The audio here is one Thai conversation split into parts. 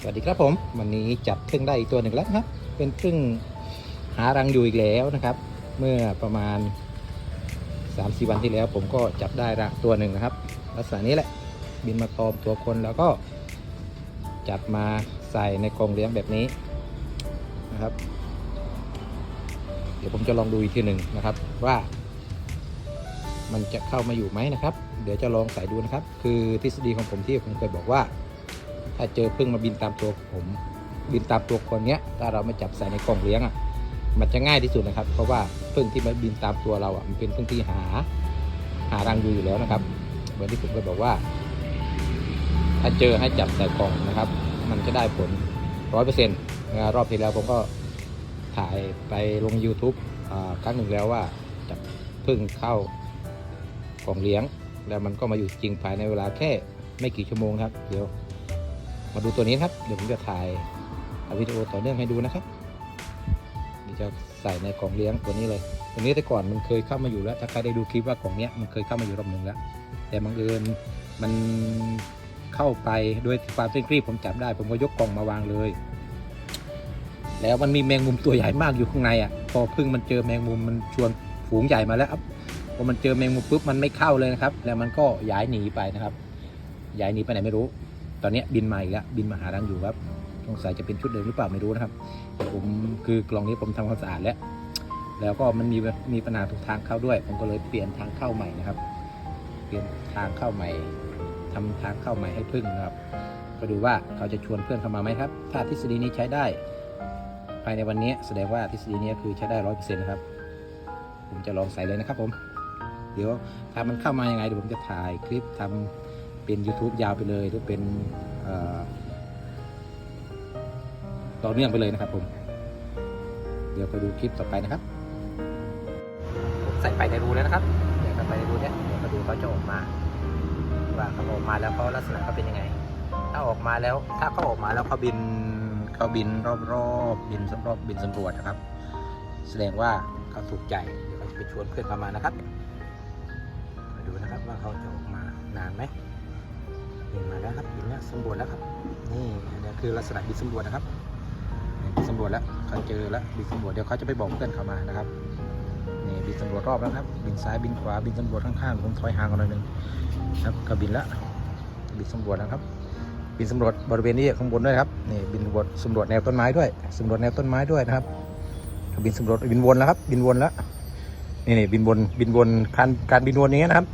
สวัสดีครับผม วันนี้จับพึ่องได้อีกตัวหนึ่งแล้วครับ เป็นพึ่องหารังอยู่อีกแล้วนะครับ เมื่อประมาณ3าสี่วันที่แล้ว ผมก็จับได้ละตัวหนึ่งนะครับ ลักษณะนี้แหละบินมาตอมตัวคนแล้วก็จับมาใส่ในกรงเลี้ยงแบบนี้นะครับ เดี๋ยวผมจะลองดูอีกทีหนึ่งนะครับว่ามันจะเข้ามาอยู่ไหมนะครับ เดี๋ยวจะลองใส่ดูนะครับ คือทฤษฎีของผมที่ผมเคยบอกว่า ถ้าเจอพึ่งมาบินตามตัวผม บินตามตัวคนเนี้ย ถ้าเราไม่จับใส่ในกล่องเลี้ยงอะ มันจะง่ายที่สุดนะครับ เพราะว่าพึ่งที่มาบินตามตัวเราอะ มันเป็นพึ่งที่หา หารังอยู่อยู่แล้วนะครับเหมือนที่ผมเคยบอกว่า ถ้าเจอให้จับใส่กล่องนะครับ มันจะได้ผลร้อยเปอร์เซ็นต์รอบที่แล้วผมก็ถ่ายไปลง YouTube อ่าครั้งหนึ่งแล้วว่าจับพึ่งเข้ากล่องเลี้ยง แล้วมันก็มาอยู่จริงภายในเวลาแค่ไม่กี่ชั่วโมงครับ เดี๋ยว มาดูตัวนี้ครับ เดี๋ยวผมจะถ่ายวิดีโอต่อเนื่องให้ดูนะครับเดี๋ยวจะใส่ในกล่องเลี้ยงตัวนี้เลย ตัวนี้แต่ก่อนมันเคยเข้ามาอยู่แล้ว ถ้าใครได้ดูคลิปว่ากล่องเนี้ยมันเคยเข้ามาอยู่รอบหนึ่งแล้ว แต่บังเอิญมันเข้าไปด้วยความเร่งรีบผมจับได้ ผมก็ยกกล่องมาวางเลย แล้วมันมีแมงมุมตัวใหญ่มากอยู่ข้างในอะ พอพึ่งมันเจอแมงมุมมันชวนฝูงใหญ่มาแล้วครับพอมันเจอแมงมุมปุ๊บมันไม่เข้าเลยนะครับ แล้วมันก็ย้ายหนีไปนะครับ ย้ายหนีไปไหนไม่รู้ อนนี้บินมาอีกแล้วบินมาหารังอยู่ครับสงสัยจะเป็นชุดเดิมหรือเปล่าไม่รู้นะครับแต่ผมคือกล่องนี้ผมทำความสะอาดแล้วแล้วก็มันมีมีปัญหาทุกทางเข้าด้วย ผมก็เลยเปลี่ยนทางเข้าใหม่นะครับ เปลี่ยนทางเข้าใหม่ทำทางเข้าใหม่ให้พึ่งนะครับ ก็ดูว่าเขาจะชวนเพื่อนเข้ามาไหมครับ ถ้าทฤษฎีนี้ใช้ได้ ภายในวันนี้แสดงว่าทฤษฎีนี้คือใช้ได้ร้อยเปอร์เซ็นต์นะครับ ผมจะลองใส่เลยนะครับผม เดี๋ยวถ้ามันเข้ามายังไงเดี๋ยวผมจะถ่ายคลิปทำ เป็น YouTube ยาวไปเลยหรือเป็นต่อเนื่องไปเลยนะครับผม เดี๋ยวไปดูคลิปต่อไปนะครับใส่ไปในรูแล้วนะครับ เดี๋ยวไปในรูเนี้ยเดี๋ยวมาดูเขาจะออกมา ว่าเขาออกมาแล้วเขาลักษณะเขาเป็นยังไง ถ้าออกมาแล้วถ้าเขาออกมาแล้วเขาบินเขาบินรอบๆบินสำรอบบินสำรวจนะครับ แสดงว่าเขาถูกใจเดี๋ยวเขาจะไปชวนเพื่อนเข้ามานะครับมาดูนะครับว่าเขาจะออกมานานไหม มาแล้วครับบินแล้วสำรวจแล้วครับ นี่อันนี้คือลักษณะบินสำรวจนะครับบินสำรวจแล้วเขาเจอแล้วบินสำรวจเดี๋ยวเขาจะไปบอกเพื่อนเขามานะครับนี่บินสำรวจรอบแล้วครับบินซ้ายบินขวาบินสำรวจข้างๆผมถอยห่างกันหน่อยนึงครับก็บินแล้วบินสำรวจแล้วครับ บินสำรวจบริเวณนี้ข้างบนด้วยครับนี่บินสำรวจสำรวจแนวต้นไม้ด้วยสำรวจแนวต้นไม้ด้วยนะครับ บินสำรวจบินวนแล้วครับ บินวนแล้วนี่นี่บินวนบินวนการการบินวนอย่างเงี้ยนะครับ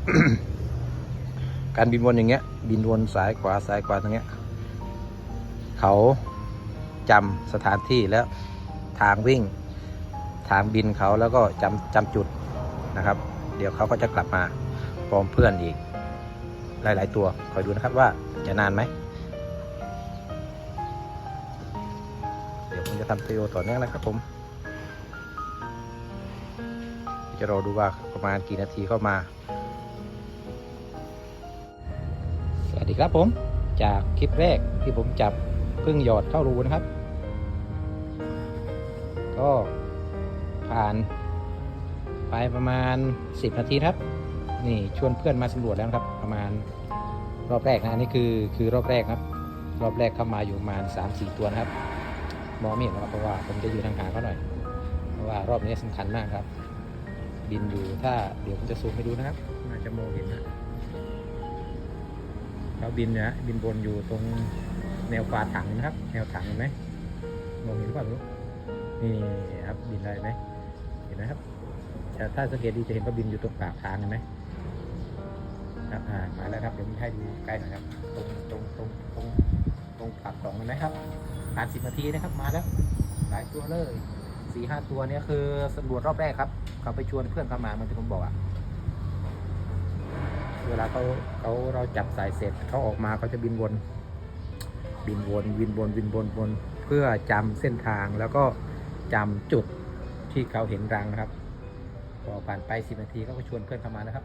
การบินวนอย่างเงี้ย บินวนซ้ายขวาซ้ายขวาตรงเงี้ย เขาจำสถานที่แล้วทางวิ่ง ทางบินเขาแล้วก็จำจำจุดนะครับ เดี๋ยวเขาก็จะกลับมาพร้อมเพื่อนอีก หลาย ๆ ตัวคอยดูนะครับว่าจะนานไหมเดี๋ยวผมจะทำวิดีโอต่อเนื่องนะครับผมจะรอดูว่าประมาณกี่นาทีเข้ามา ดีครับผมจากคลิปแรกที่ผมจับพึ่งหยอดเข้ารูนะครับ ก็ผ่านไปประมาณ 10 นาทีครับ นี่ชวนเพื่อนมาสำรวจแล้วครับ ประมาณรอบแรกนะอันนี่คือคือรอบแรกครับ รอบแรกเข้ามาอยู่ประมาณ 3-4 ตัวนะครับมองไม่เห็นครับเพราะว่าผมจะอยู่ทางหางเขาหน่อย เพราะว่ารอบนี้สำคัญมากครับ บินอยู่ถ้าเดี๋ยวผมจะซูมให้ดูนะครับน่าจะมองเห็นนะ เขาบินนะบินบนอยู่ตรงแนวฝาถังนะครับ แนวถังเห็นไหมมองเห็นหรือเปล่าไม่รู้นี่ครับบินได้ไหมเห็นไหมครับแต่ถ้าสังเกตดีจะเห็นว่าบินอยู่ตรงปากทางเห็นไหมครับอ่ามาแล้วครับเดี๋ยวผมให้ดูใกล้หน่อยครับ ตรงตรงตรงตรงตรงปากกล่องเห็นไหมครับผ่านสิบนาทีนะครับมาแล้วหลายตัวเลยสี่ห้าตัวเนี่ยคือสำรวจรอบแรกครับเขาไปชวนเพื่อนเข้ามาเหมือนที่ผมบอกอะ เวลาเขาเขาเราจับสายเสร็จเขาออกมาเขาจะบินวน บินวนบินวนบินวนวนเพื่อจำเส้นทางแล้วก็จำจุดที่เขาเห็นรังนะครับพอผ่านไปสิบนาทีเขาก็ชวนเพื่อนเข้ามานะครับ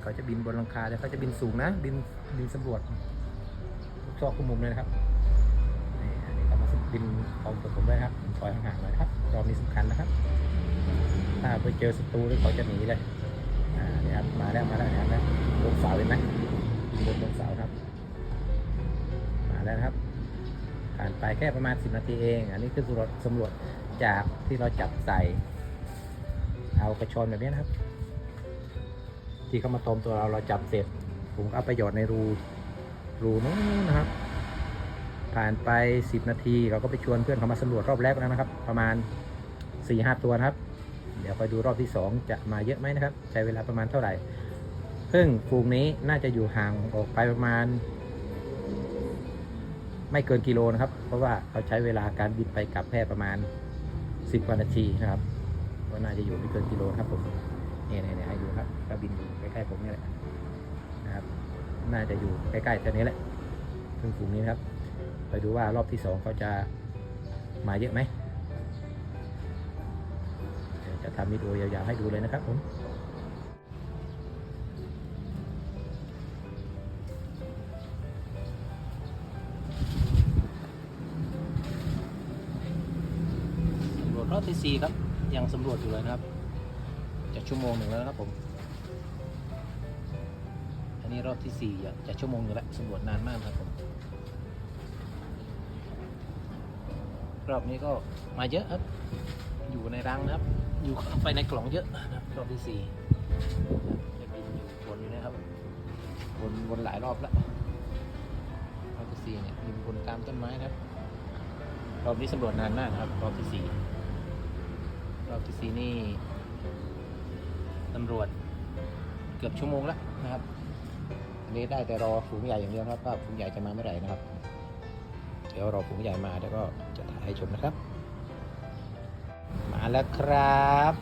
เขาจะบินบนหลังคาแต่เขาจะบินสูงนะบินบินสำรวจทุกซอกทุกมุมเลยนะครับนี่อันนี้เขามาบินพร้อมกับผมด้วยครับถอยห่างๆหน่อยนะครับรอบนี้สำคัญนะครับ ถ้าไปเจอศัตรูแล้วเขาจะหนีเลยอ่านี่ครับมาแล้ว ไปแค่ประมาณ 10 นาทีเอง อันนี้คือสำรวจสำรวจจากที่เราจับใส่ เอากระชอนแบบนี้นะครับ ที่เขามาตอมตัวเราเราจับเสร็จ ผมเอาไปหยอดในรูรูนู้นนะครับ ผ่านไป 10 นาทีเราก็ไปชวนเพื่อนเขามาสำรวจรอบแรกแล้วนะครับ ประมาณ 4-5ตัวนะครับ เดี๋ยวไปดูรอบที่ 2 จะมาเยอะไหมนะครับ ใช้เวลาประมาณเท่าไหร่พึ่งฟูงนี้น่าจะอยู่ห่างออกไปประมาณ ไม่เกินกิโลนะครับ เพราะว่าเขาใช้เวลาการบินไปกลับแค่ประมาณ 10กว่านาทีนะครับก็น่าจะอยู่ไม่เกินกิโลครับผมเนี่ยเนี่ยเนี่ยให้ดูครับก็บินอยู่ใกล้ๆผมนี่แหละนะครับ น่าจะอยู่ใกล้ๆแค่นี้แหละพึ่งฝูงนี้นะครับ ไปดูว่ารอบที่สองเขาจะมาเยอะไหมจะทำวิดีโอยาวๆให้ดูเลยนะครับผม ที่สี่ครับ ยังสำรวจอยู่เลยนะครับจะชั่วโมงหนึ่งแล้วนะครับผม อันนี้รอบที่สี่จะชั่วโมงหนึงแล้วสำรวจนานมากครับผม รอบนี้ก็มาเยอะครับ อยู่ในรังนะครับ อยู่ไปในกล่องเยอะนะครับ รอบที่สี่จะบินอยู่วนอยู่นะครับ วนวนหลายรอบแล้ว รอบที่สี่เนี่ยบินวนตามต้นไม้นะครับรอบนี้สำรวจนานมากครับ รอบที่ รอบที่สี่นี่ตำรวจเกือบชั่วโมงแล้วนะครับอันนี้ได้แต่รอฝูงใหญ่อย่างเดียวครับว่าฝูงใหญ่จะมาเมื่อไหร่นะครับ เดี๋ยวรอฝูงใหญ่มาแล้วก็จะถ่ายให้ชมนะครับ มาแล้วครับ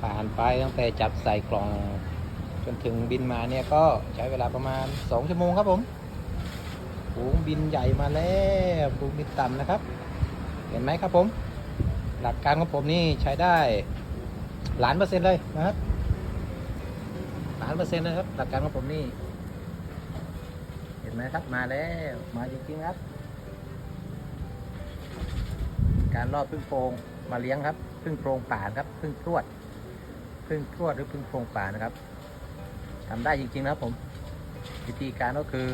ผ่านไปตั้งแต่จับใส่กล่องจนถึงบินมาเนี่ยก็ใช้เวลาประมาณ 2 ชั่วโมงครับผมฝูงบินใหญ่มาแล้วฝูงบินต่ำนะครับ เห็นไหมครับผม หลักการของผมนี่ใช้ได้ล้านเปอร์เซ็นต์เลยนะครับล้านเปอร์เซ็นต์นะครับ หลักการของผมนี่ เห็นไหมครับมาแล้วมาจริงๆครับ การรอบพึ่งโพรงมาเลี้ยงครับพึ่งโพรงป่าครับพึ่งพรวดพึ่งพรวดหรือพึ่งโพรงป่านะครับทำได้จริงๆนะครับผม วิธีการก็คือ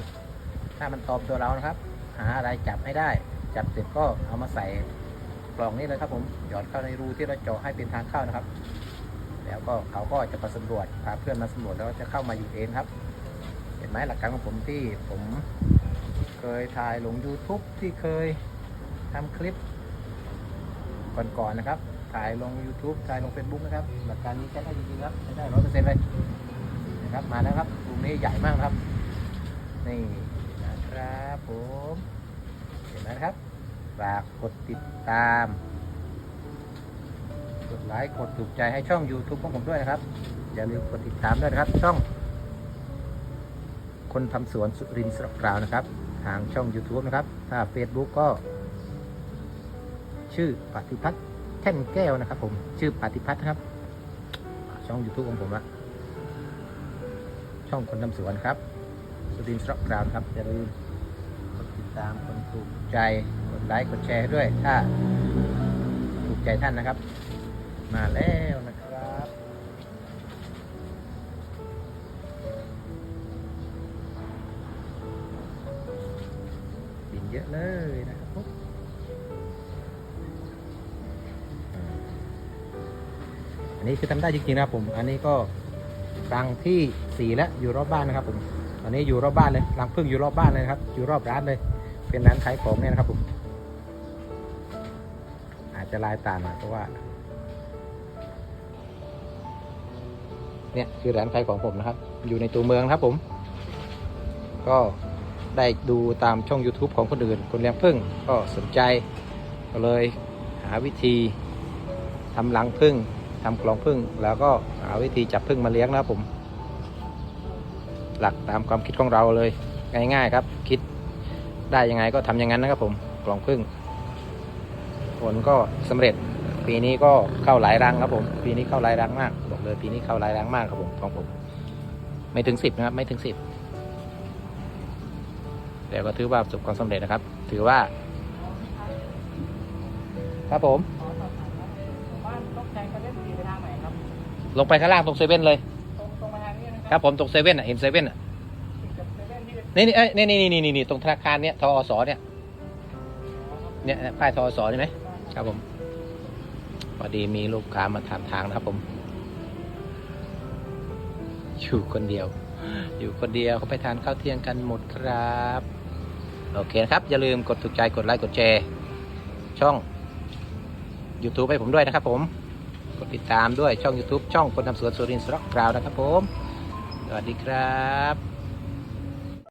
ถ้ามันตอมตัวเรานะครับ หาอะไรจับให้ได้ จับเสร็จก็เอามาใส่ กล่องนี้เลยครับผมหยอดเข้าในรูที่เราเจาะให้เป็นทางเข้านะครับ แล้วก็เขาก็จะมาสำรวจพาเพื่อนมาสำรวจแล้วจะเข้ามาอยู่เองครับ เห็นไหมหลักการของผมที่ผมเคยถ่ายลง YouTube ที่เคยทำคลิปก่อนๆนะครับ ถ่ายลง YouTube ถ่ายลง Facebook นะครับ หลักการนี้ใช้ได้จริงๆครับใช้ได้ร้อยเปอร์เซ็นต์เลยนะครับมาแล้วครับกลุ่มนี้ใหญ่มากครับ นี่นะครับผม เห็นไหมครับ ฝากกดติดตาม กดไลค์กดถูกใจให้ช่อง YouTube ของผมด้วยนะครับ อย่าลืมกดติดตามด้วยนะครับ ช่อง คนทำสวนสุรินทร์สระกราวนะครับ ทางช่อง YouTube นะครับ ถ้า Facebook ก็ ชื่อปฏิพัฒน์แท่นแก้วนะครับ ผมชื่อปฏิพัฒน์ครับ ช่อง YouTube ของผมอะช่องคนทำสวนครับ สุรินทร์สระกราวครับอย่าลืมกดติดตามกดถูกใจ ไลค์กดแชร์ด้วย ถ้าถูกใจท่านนะครับ มาแล้วนะครับบินเยอะเลยนะครับผมอันนี้คือทำได้จริงๆนะครับผม อันนี้ก็รังที่สี่แล้วอยู่รอบบ้านนะครับผมอันนี้อยู่รอบบ้านเลยรังพึ่งอยู่รอบบ้านเลยนะครับ อยู่รอบร้านเลย เป็นร้านขายของเนี่ยนะครับผม จะลายตาหน่อยเพราะว่า เนี่ยคือร้านขายของผมนะครับ อยู่ในตัวเมืองครับผม ก็ได้ดูตามช่อง YouTube ของคนอื่น คนเลี้ยงผึ้งก็สนใจ ก็เลยหาวิธีทำรังผึ้งทำกลองผึ้งแล้วก็หาวิธีจับผึ้งมาเลี้ยงนะครับผม หลักตามความคิดของเราเลยง่าย ๆ ครับ คิดได้ยังไงก็ทำอย่างนั้นนะครับผมกลองผึ้ง ผลก็สำเร็จ ปีนี้ก็เข้าหลายรังครับผม ปีนี้เข้าหลายรังมาก บอกเลย ปีนี้เข้าหลายรังมากครับผมของผม ไม่ถึงสิบนะครับ ไม่ถึงสิบแต่ก็ถือว่าประสบความสำเร็จนะครับ ถือว่า ครับผมขอสอบถามครับบ้านตกใจเขาเล่นสีไปทางไหนครับลงไปข้างล่างตรงเซเว่นเลยตรงตรงมาทางนี้นะคครับรับผมตรงเซเว่นอะเห็นเซเว่นอะติดกับเซเว่นที่เป็นนี่นี่เอ้ยนี่นี่นี่นี่นี่ตรงธนาคารเนี้ยทอสเนี่ยอเนี่ยป้ายทอสอใช่ไหม ครับผมพอดีมีลูกค้ามาถามทางนะครับผม อยู่คนเดียว อยู่คนเดียวเขาไปทานข้าวเที่ยงกันหมดครับ โอเคนะครับ อย่าลืมกดถูกใจกดไลค์กดแชร์ช่อง YouTube ให้ผมด้วยนะครับผม กดติดตามด้วยช่อง YouTube ช่องคนทำสวนสุรินทร์สร็อกกราวนะครับผม สวัสดีครับ